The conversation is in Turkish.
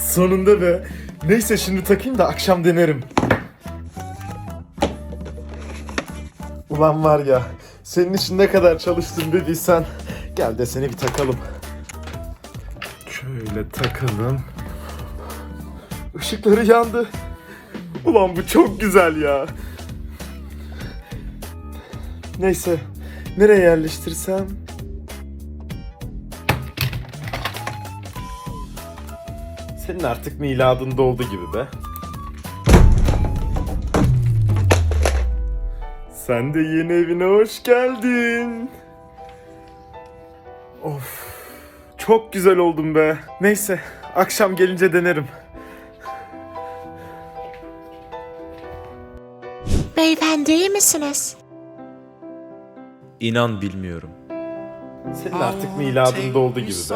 Sonunda be. Neyse şimdi takayım da akşam denerim. Ulan var ya, senin için ne kadar çalıştım dediysen gel de seni bir takalım. Şöyle takalım. Işıkları yandı. Ulan bu çok güzel ya. Neyse, nereye yerleştirsem? Senin artık miladın doldu gibi be. Sen de yeni evine hoş geldin. Of. Çok güzel oldun be. Neyse, akşam gelince denerim. Beyefendi iyi misiniz? İnan bilmiyorum. Senin artık miladın doldu gibi be.